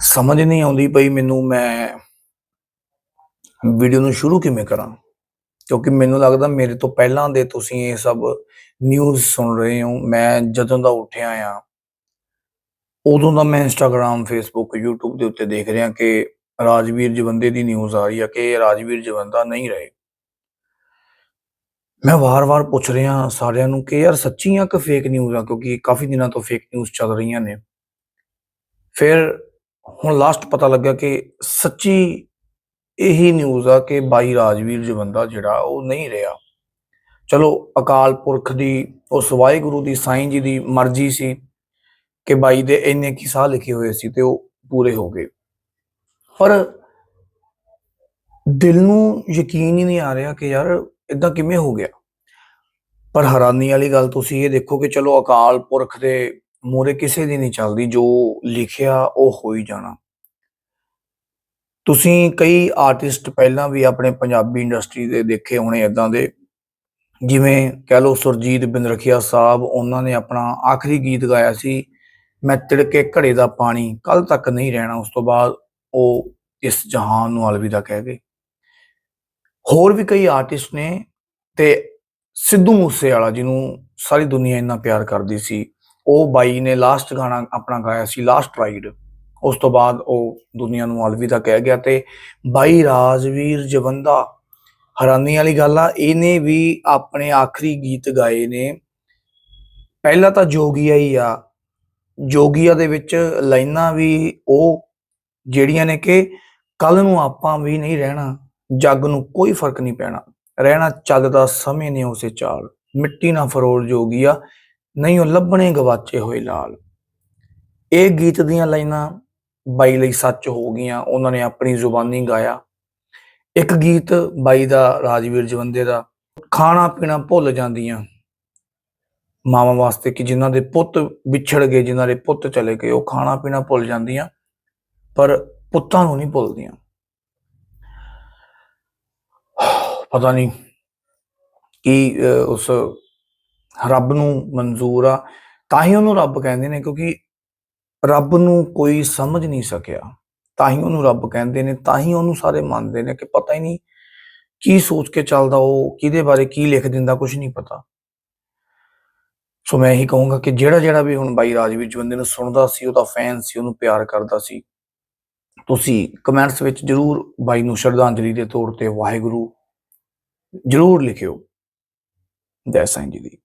ਸਮਝ ਨਹੀਂ ਆਉਂਦੀ ਪਈ ਮੈਨੂੰ ਮੈਂ ਵੀਡੀਓ ਨੂੰ ਸ਼ੁਰੂ ਕਿਵੇਂ ਕਰਾਂ? ਕਿਉਂਕਿ ਮੈਨੂੰ ਲੱਗਦਾ ਮੇਰੇ ਤੋਂ ਪਹਿਲਾਂ ਦੇ ਤੁਸੀਂ ਇਹ ਸਭ ਨਿਊਜ਼ ਸੁਣ ਰਹੇ ਹੋ। ਮੈਂ ਜਦੋਂ ਦਾ ਉੱਠਿਆ ਆ, ਉਦੋਂ ਦਾ ਮੈਂ ਇੰਸਟਾਗ੍ਰam ਫੇਸਬੁੱਕ YouTube ਦੇ ਉੱਤੇ ਦੇਖ ਰਿਹਾ ਕਿ ਰਾਜਵੀਰ ਜਵੰਦੇ ਦੀ ਨਿਊਜ਼ ਆ ਰਹੀ ਆ ਕਿ ਰਾਜਵੀਰ ਜਵੰਦਾ ਨਹੀਂ ਰਹੇ। ਮੈਂ ਵਾਰ-ਵਾਰ ਪੁੱਛ ਰਿਹਾ ਸਾਰਿਆਂ ਨੂੰ ਕਿ ਯਾਰ ਸੱਚੀ ਆ ਕਿ ਫੇਕ ਨਿਊਜ਼ ਆ? ਕਿਉਂਕਿ ਕਾਫੀ ਦਿਨਾਂ ਤੋਂ ਫੇਕ ਨਿਊਜ਼ ਚੱਲ ਰਹੀਆਂ ਨੇ। ਫਿਰ ਹੁਣ ਲਾਸਟ ਪਤਾ ਲੱਗਾ ਕਿ ਸੱਚੀ ਇਹੀ ਨਿਊਜ਼ ਆ ਕਿ ਬਾਈ ਰਾਜਵੀਰ ਜਵੰਦਾ ਜਿਹੜਾ ਉਹ ਨਹੀਂ ਰਿਹਾ। ਚਲੋ ਅਕਾਲ ਪੁਰਖ ਦੀ, ਉਸ ਵਾਹਿਗੁਰੂ ਦੀ, ਸਾਈਂ ਜੀ ਦੀ ਮਰਜ਼ੀ ਸੀ ਕਿ ਬਾਈ ਦੇ ਇੰਨੇ ਕੀ ਸਾਹ ਲਿਖੇ ਹੋਏ ਸੀ ਤੇ ਉਹ ਪੂਰੇ ਹੋ ਗਏ। ਪਰ ਦਿਲ ਨੂੰ ਯਕੀਨ ਹੀ ਨਹੀਂ ਆ ਰਿਹਾ ਕਿ ਯਾਰ ਇਦਾਂ ਕਿਵੇਂ ਹੋ ਗਿਆ। ਪਰ ਹੈਰਾਨੀ ਵਾਲੀ ਗੱਲ ਤੁਸੀਂ ਇਹ ਦੇਖੋ ਕਿ ਚਲੋ ਅਕਾਲ ਪੁਰਖ ਦੇ ਮੂਹਰੇ ਕਿਸੇ ਦੀ ਨਹੀਂ ਚੱਲਦੀ, ਜੋ ਲਿਖਿਆ ਉਹ ਹੋ ਹੀ ਜਾਣਾ। ਤੁਸੀਂ ਕਈ ਆਰਟਿਸਟ ਪਹਿਲਾਂ ਵੀ ਆਪਣੇ ਪੰਜਾਬੀ ਇੰਡਸਟਰੀ ਦੇ ਦੇਖੇ ਹੋਣੇ ਇਦਾਂ ਦੇ, ਜਿਵੇਂ ਕਹਿ ਲਓ ਸੁਰਜੀਤ ਬਿੰਦਰਖੀਆ ਸਾਹਿਬ, ਉਹਨਾਂ ਨੇ ਆਪਣਾ ਆਖਰੀ ਗੀਤ ਗਾਇਆ ਸੀ, ਮੈਂ ਤਿੜਕੇ ਘੜੇ ਦਾ ਪਾਣੀ ਕੱਲ ਤੱਕ ਨਹੀਂ ਰਹਿਣਾ। ਉਸ ਤੋਂ ਬਾਅਦ ਉਹ ਇਸ ਜਹਾਨ ਨੂੰ ਅਲਵਿਦਾ ਕਹਿ ਗਏ। ਹੋਰ ਵੀ ਕਈ ਆਰਟਿਸਟ ਨੇ ਤੇ ਸਿੱਧੂ ਮੂਸੇਵਾਲਾ, ਜਿਹਨੂੰ ਸਾਰੀ ਦੁਨੀਆ ਇੰਨਾ ਪਿਆਰ ਕਰਦੀ ਸੀ ਉਹ ਬਾਈ ਨੇ ਲਾਸਟ ਗਾਣਾ ਆਪਣਾ ਗਾਇਆ ਸੀ ਲਾਸਟ ਰਾਈਡ ਉਸ ਤੋਂ ਬਾਅਦ ਉਹ ਦੁਨੀਆ ਨੂੰ ਅਲਵਿਦਾ ਕਹਿ ਗਿਆ ਤੇ ਬਾਈ ਰਾਜਵੀਰ ਜਵੰਦਾ, ਹੈਰਾਨੀ ਵਾਲੀ ਗੱਲ ਆ, ਇਹਨੇ ਵੀ ਆਪਣੇ ਆਖਰੀ ਗੀਤ ਗਾਏ ਨੇ। ਪਹਿਲਾਂ ਤਾਂ ਜੋਗੀਆ ਹੀ ਆ। ਜੋਗੀਆ ਦੇ ਵਿੱਚ ਲਾਈਨਾਂ ਵੀ ਉਹ ਜਿਹੜੀਆਂ ਨੇ ਕਿ ਕੱਲ ਨੂੰ ਆਪਾਂ ਵੀ ਨਹੀਂ ਰਹਿਣਾ, ਜੱਗ ਨੂੰ ਕੋਈ ਫ਼ਰਕ ਨਹੀਂ ਪੈਣਾ। ਰਹਿਣਾ ਚੱਲਦਾ ਸਮੇਂ ਨੇ ਉਸੇ ਚਾਲ। ਮਿੱਟੀ ਨਾ ਫਰੋਲ ਜੋਗੀਆ ਨਹੀਂ, ਉਹ ਲੱਭਣੇ ਗਵਾਚੇ ਹੋਏ ਲਾਲ ਇਹ ਗੀਤ ਦੀਆਂ ਲਾਈਨਾਂ ਬਾਈ ਲਈ ਸੱਚ ਹੋ ਗਈਆਂ, ਉਹਨਾਂ ਨੇ ਆਪਣੀ ਜ਼ੁਬਾਨੀ ਗਾਇਆ। ਇੱਕ ਗੀਤ ਬਾਈ ਦਾ, ਰਾਜਵੀਰ ਜਵੰਦੇ ਦਾ, ਖਾਣਾ ਪੀਣਾ ਭੁੱਲ ਜਾਂਦੀਆਂ। ਮਾਵਾਂ ਵਾਸਤੇ ਕਿ ਜਿਨ੍ਹਾਂ ਦੇ ਪੁੱਤ ਵਿਛੜ ਗਏ, ਜਿਨ੍ਹਾਂ ਦੇ ਪੁੱਤ ਚਲੇ ਗਏ, ਉਹ ਖਾਣਾ ਪੀਣਾ ਭੁੱਲ ਜਾਂਦੀਆਂ, ਪਰ ਪੁੱਤਾਂ ਨੂੰ ਨਹੀਂ ਭੁੱਲਦੀਆਂ। ਪਤਾ ਨਹੀਂ ਕੀ ਉਸ ਰੱਬ ਨੂੰ ਮਨਜ਼ੂਰ ਆ, ਤਾਂ ਹੀ ਉਹਨੂੰ ਰੱਬ ਕਹਿੰਦੇ ਨੇ, ਕਿਉਂਕਿ ਰੱਬ ਨੂੰ ਕੋਈ ਸਮਝ ਨਹੀਂ ਸਕਿਆ। ਤਾਂ ਹੀ ਉਹਨੂੰ ਰੱਬ ਕਹਿੰਦੇ ਨੇ, ਤਾਂ ਹੀ ਉਹਨੂੰ ਸਾਰੇ ਮੰਨਦੇ ਨੇ ਕਿ ਪਤਾ ਹੀ ਨਹੀਂ ਕੀ ਸੋਚ ਕੇ ਚੱਲਦਾ ਉਹ, ਕਿਹਦੇ ਬਾਰੇ ਕੀ ਲਿਖ ਦਿੰਦਾ ਕੁਝ ਨਹੀਂ ਪਤਾ। ਸੋ ਮੈਂ ਇਹੀ ਕਹੂੰਗਾ ਕਿ ਜਿਹੜਾ ਜਿਹੜਾ ਵੀ ਹੁਣ ਬਾਈ ਰਾਜਵੀਰ ਜਵੰਦੇ ਨੂੰ ਸੁਣਦਾ ਸੀ ਉਹਦਾ ਫੈਨ ਸੀ, ਉਹਨੂੰ ਪਿਆਰ ਕਰਦਾ ਸੀ। ਤੁਸੀਂ ਕਮੈਂਟਸ ਵਿੱਚ ਜਰੂਰ ਬਾਈ ਨੂੰ ਸ਼ਰਧਾਂਜਲੀ ਦੇ ਤੌਰ ਤੇ ਵਾਹਿਗੁਰੂ ਜਰੂਰ ਲਿਖਿਓ। ਜੈ ਸਾਈਂ ਜੀ ਦੀ।